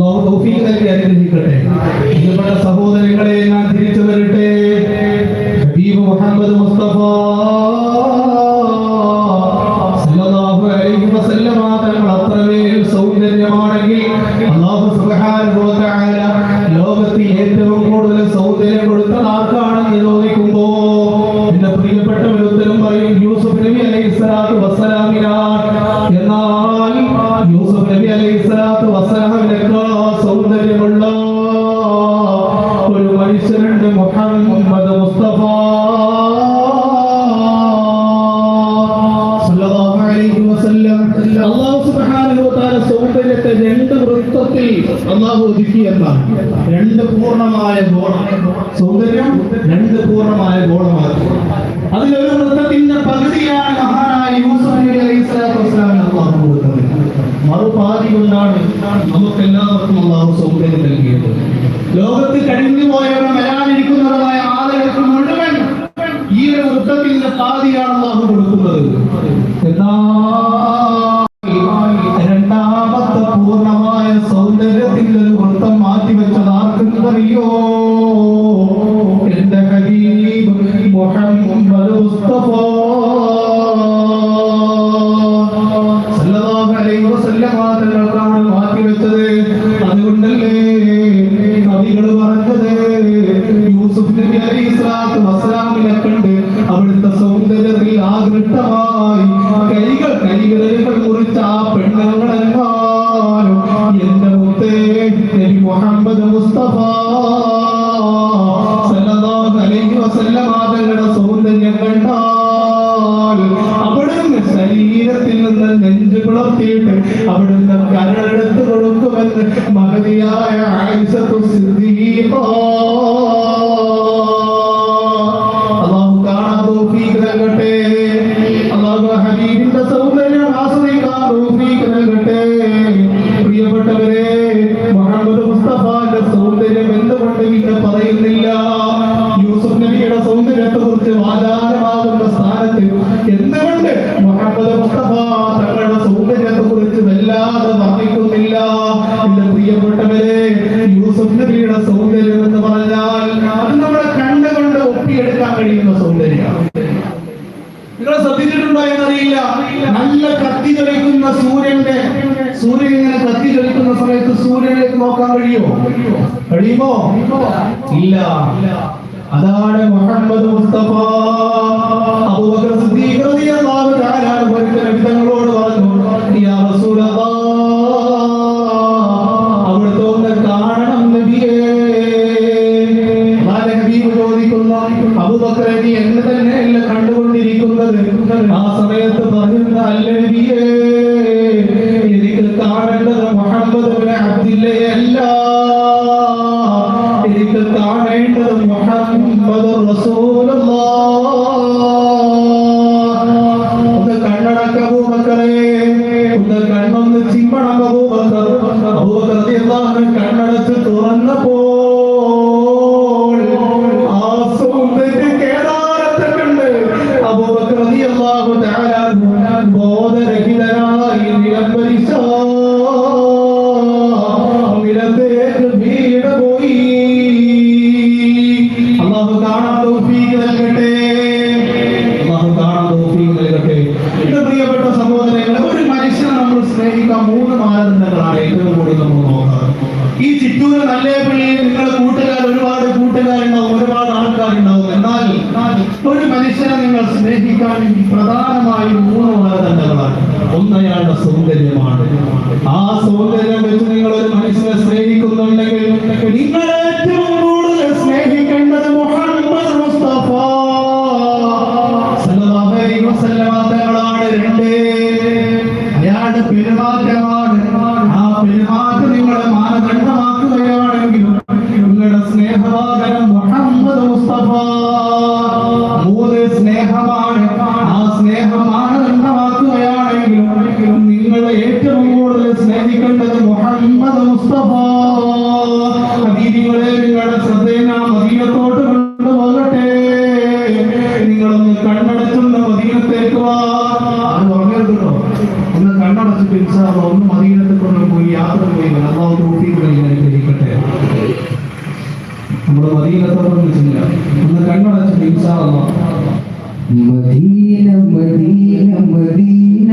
തൗഫീഖ് നൽകി അനുഗ്രഹിക്കട്ടെ. പ്രിയപ്പെട്ട സഹോദരങ്ങളെ ഞാൻ തിരിച്ചു വരട്ടെ. ഹബീബ് മുഹമ്മദ് മുസ്തഫ. അല്ലാഹു ഒതുക്കി എന്നാണ് രണ്ട് പൂർണമായ ഗോളം. സൗന്ദര്യം രണ്ട് പൂർണമായ ഗോളമാണ്. അതിലൊരു വൃത്തത്തിന്റെ പകുതിയാണ് മഹാനായ യൂസുഫ് നബി അലൈഹി സ്വലാത്തു വസ്സലാമിന് അല്ലാഹു കൊടുത്തത്. മറുപാതി കൊണ്ടാണ് നമുക്ക് എല്ലാവർക്കും അല്ലാഹു സൗന്ദര്യം നൽകിയത്. ലോകത്ത് കഴിഞ്ഞു പോയവരും വരാനിരിക്കുന്നതുമായ ആളുകൾക്ക് മുഴുവൻ ഈ ഒരു വൃത്തത്തിന്റെ പാതിയാണ് സ്വലാത്തു വസ്സലാമിനെ കണ്ട് അവിടുത്തെ സൗന്ദര്യത്തിൽ ആകൃഷ്ടമായി. കൈകൾ കൈവിരലുകൾ മുറിച്ച ആ പെണ്ണുങ്ങളെങ്ങാനും എന്റെ നബി മുഹമ്മദ് മുസ്തഫ സല്ലല്ലാഹു അലൈഹി തങ്ങളുടെ സൗന്ദര്യം കണ്ടാൽ അവിടുന്ന് ശരീരത്തിൽ നിന്ന് നെഞ്ചു പിളർത്തിയിട്ട് അവിടുന്ന് കരളെടുത്ത് കൊടുക്കുമെന്ന് മഹതിയായ കഴിയുമോ ഇല്ല. അതാണ് മുഹമ്മദ് മുസ്തഫ. അബൂബക്കർ സിദ്ദീഖ് റളിയല്ലാഹു തആല അൻഹു ഒരിക്കൽ നബി തങ്ങളോട് പറഞ്ഞു യാ റസൂലല്ലാഹ് അവിടുത്തെ കാണണം നബിയേ. ഹബീബ് ചോദിക്കുന്നു അബൂബക്കർ നീ എന്നെ തന്നെയല്ല കണ്ടുകൊണ്ടിരിക്കുന്നത്? ആ സമയത്ത് പറയുന്ന അല്ല നബിയേ? എനിക്ക് കാണേണ്ടത് മുഹമ്മദ് അബ്ദില്ലയെ അല്ല എനിക്ക് സ്നേഹിക്കാൻ പ്രധാനമായും മൂന്ന് മാനദണ്ഡങ്ങളാണ്. ഒന്ന് അയാളുടെ സൗന്ദര്യമാണ്. ആ സൗന്ദര്യം വെച്ച് നിങ്ങൾ ഒരു മനുഷ്യനെ സ്നേഹിക്കുന്നുണ്ടെങ്കിൽ നിങ്ങൾ നിങ്ങളൊന്ന് കണ്ണടച്ചൊന്ന് മദീനത്തേക്ക് വാ. അത് പറഞ്ഞെടുക്കണോ ഒന്ന് കണ്ണടച്ചിട്ട് ഇൻസാറോ ഒന്ന് മദീനത്തിൽ കൊണ്ട് പോയി യാത്ര പോയി അള്ളാഹു തോട്ടിക്ക് അനുഗ്രഹിക്കട്ടെ. നമ്മൾ മദീനത്തോടെ വിളിച്ചില്ല ഒന്ന് കണ്ണടച്ചിട്ട് ഇൻസാറോ Medina Medina Medina.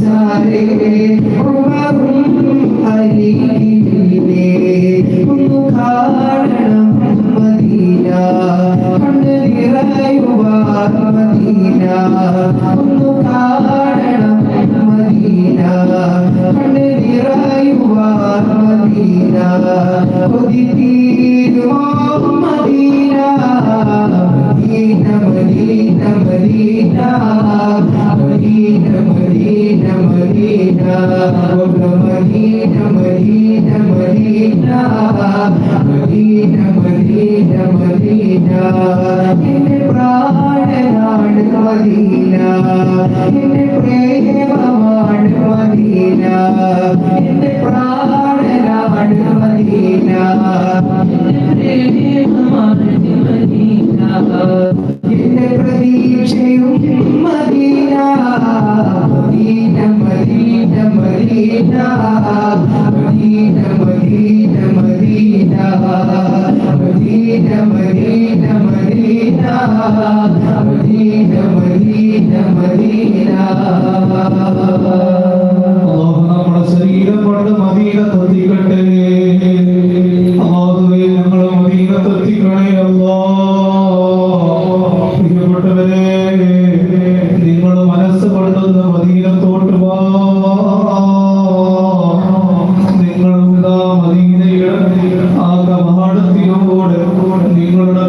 ചാരേ In the crowd. നിങ്ങളുടെ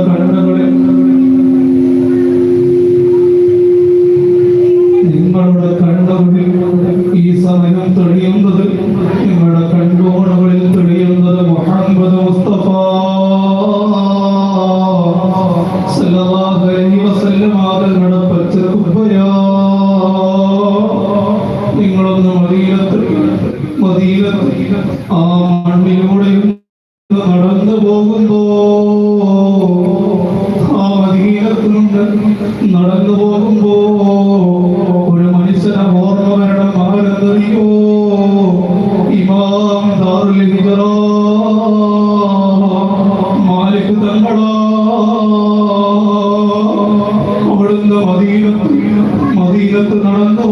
അവിടുന്ന് മദീനത്ത് മദീനത്ത് നടന്നു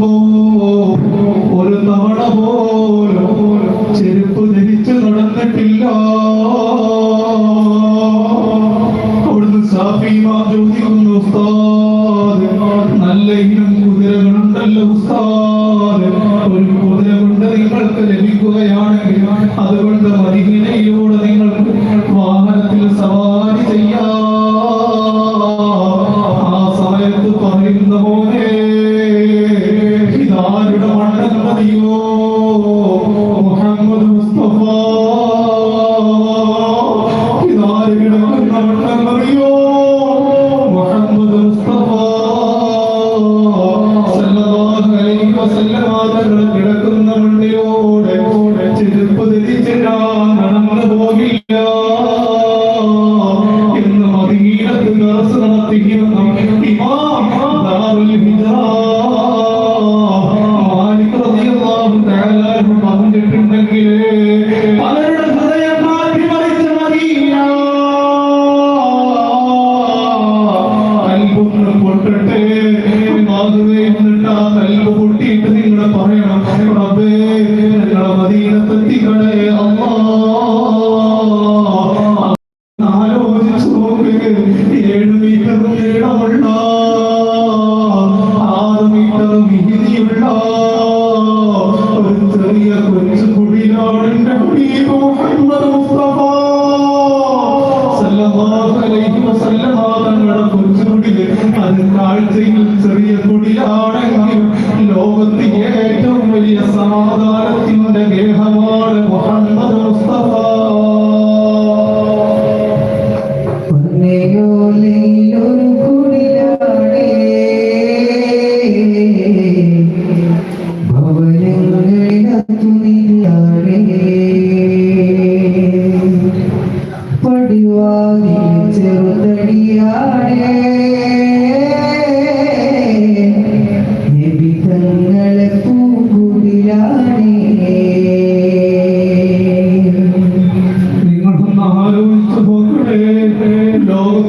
പോകുമ്പോ ഒരു തവണ പോലും ചെരുപ്പ് ധരിച്ച് നടന്നിട്ടില്ല. അവിടുന്ന് സാഫിമ ചോദിക്കുന്നു ഉസ്താദ് നല്ല ഇനം കുതിരകളുണ്ടല്ലോ ഉസ്താദ്. ഒരു കുതിര കൊണ്ട് നിങ്ങൾക്ക് ലഭിക്കുകയാണ് അലൈഹി വസല്ലമ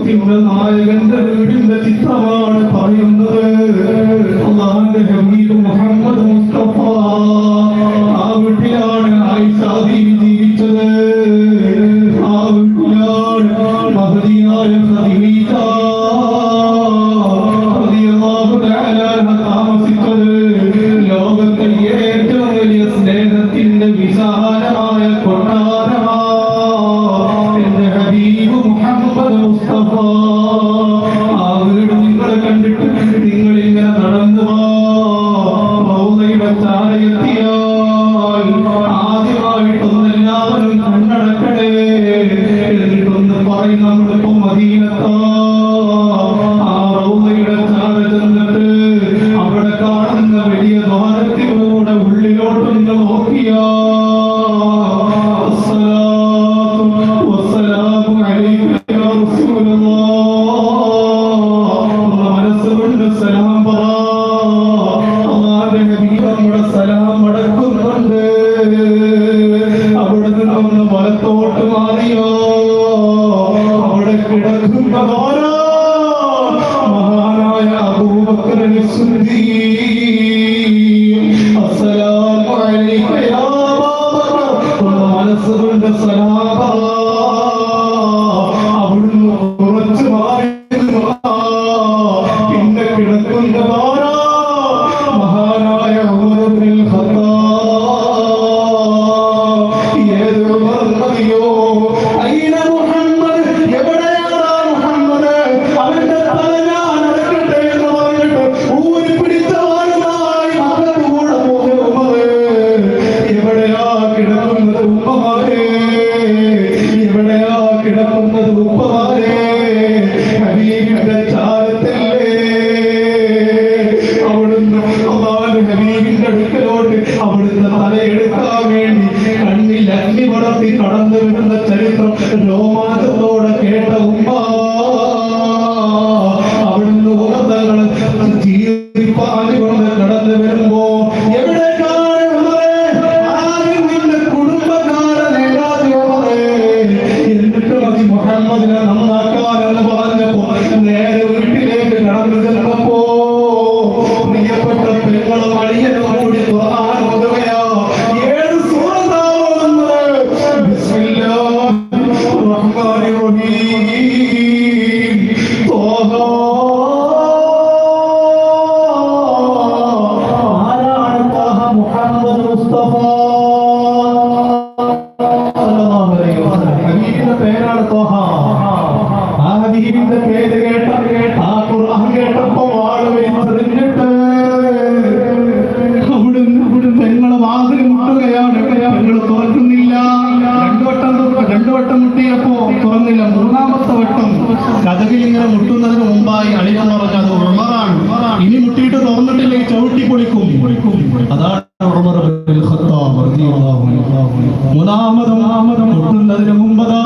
ലോകത്തിന്റെ നായകന്റെ വീടിന്റെ ചിത്രമാണ്. മതി മുഹമ്മദിനെ കഥകിൽ ഇങ്ങനെ മുട്ടുന്നതിന് മുമ്പായി അളികം പറഞ്ഞു അത് ഉറമറാണ് ഇനി മുട്ടിയിട്ട് തുറന്നിട്ടില്ലേ ചവിട്ടി പൊളിക്കും. അതാണ് മൂന്നാമതും മുട്ടുന്നതിന് മുമ്പതാ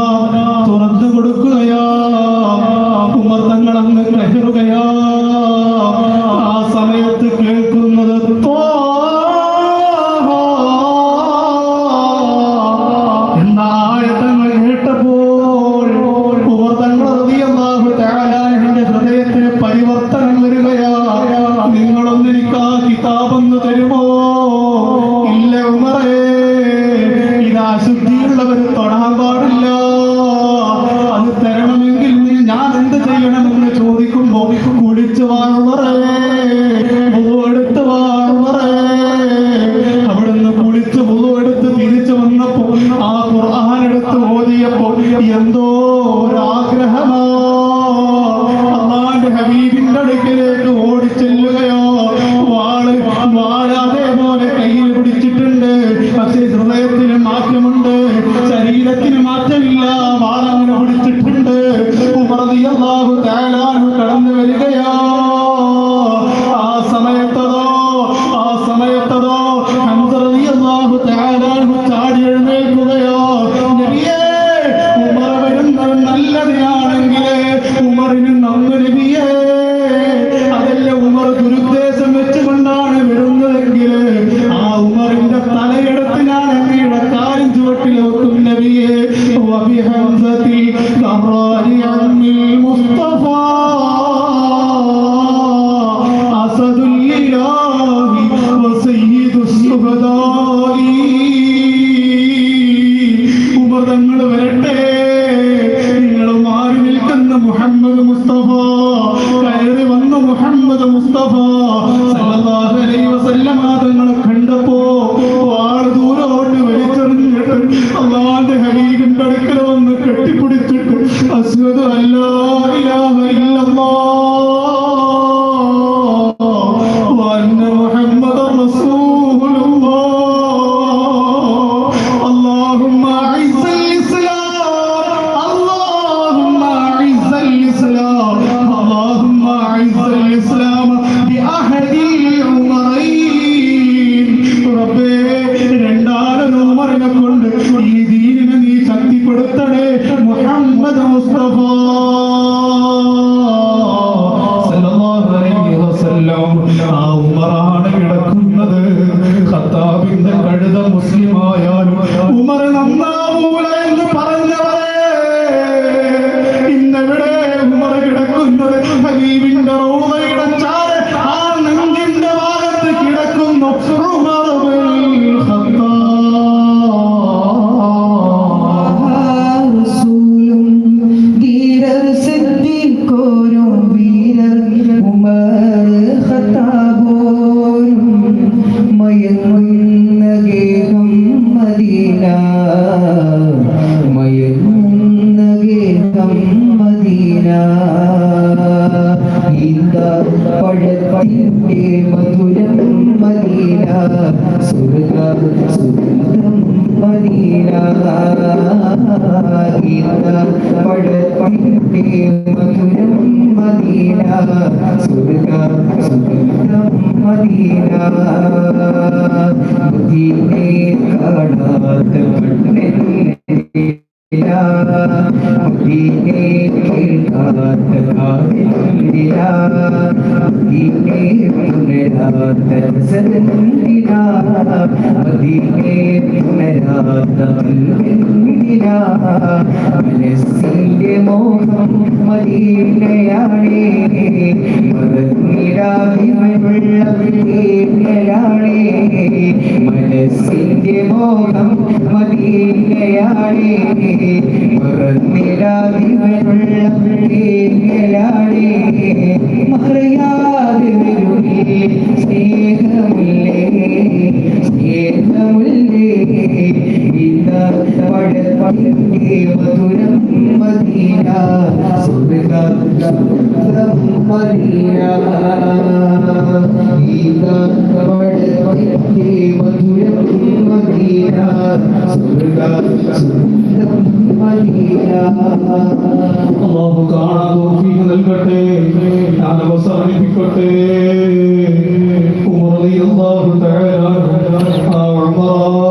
ജനന്തിരാ മദീനേ പുനരാതം മദീന മനസ്സിന്റെ മോഹം മദീനയാണേ മതനിരാവിനുള്ള മദീനയാണേ മനസ്സിന്റെ മോഹം മദീനയാണേ മതനിരാവിനുള്ള മദീനയാണേ മറയാതെ വരുമേ സ്നേഹമില്ലേ സ്നേഹമില്ലേ ഇന്ന പഴ മധുരം മദീന സ്വർഗം മദീന മധുരം മദീന സ്വർഗം മദീന അല്ലാഹു കാണാൻ തോഫീക്ക് നൽകട്ടെ ഞാൻ അവസാനിപ്പിക്കട്ടെ. ഉമർ റളിയല്ലാഹു തആല ആ ഉമർ.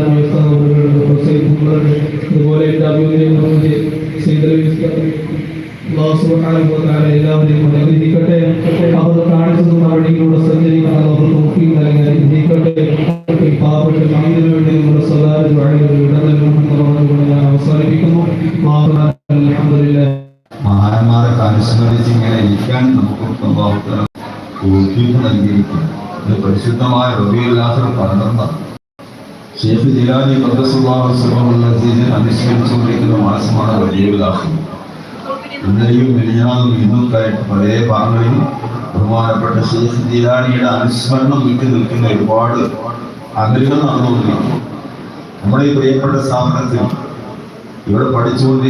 ആത്മീയ സഹോദരങ്ങളുടെ പ്രോത്സാഹിപ്പിക്കുന്നവരുടെ അതുപോലെ എന്റെ അഭിമുഖം പ്രമുഖ എല്ലാവരെയും അനുഗ്രഹിക്കട്ടെ അവർ കാണിച്ചതും അവരിലൂടെ സഞ്ചരിക്കാൻ അവർ നോക്കി നൽകി അനുഗ്രഹിക്കട്ടെ പാവപ്പെട്ട മീതിനു വേണ്ടി നമ്മുടെ സ്വകാര്യ വഴികളുടെ ഇടനിലൂടെ ഞാൻ അവസാനിപ്പിക്കുന്നു മഹാന്മാരെ അനുസ്മരിച്ച് ഇങ്ങനെ ഇരിക്കാൻ നമുക്ക് സംഭവത്തിന് നൽകിയിരിക്കുന്നു. ഇത് പരിശുദ്ധമായ റബിയുല്ലാസർ പന്ത്രണ്ടാണ് ഷെയ്ഖ് ജിലാനി മദ്രസുല്ലാസ്ലമെന്നതിനെ അനുസ്മരിച്ചുകൊണ്ടിരിക്കുന്ന മാസമാണ് വലിയവിലാഹം ഇന്നലെയും മിനിഞ്ഞാളും ഇന്നൊക്കെയായിട്ട് പല ഭാഗങ്ങളിലും ബഹുമാനപ്പെട്ട ഷെയ്ഖ് ജിലാനിയുടെ അനുസ്മരണം വിട്ടു നിൽക്കുന്ന ഒരുപാട് ആഗ്രഹങ്ങൾ നടന്നുകൊണ്ടിരിക്കുന്നു. നമ്മുടെ ഈ പ്രിയപ്പെട്ട സ്ഥാപനത്തിൽ ഇവിടെ പഠിച്ചുകൊണ്ടിരിക്കുന്ന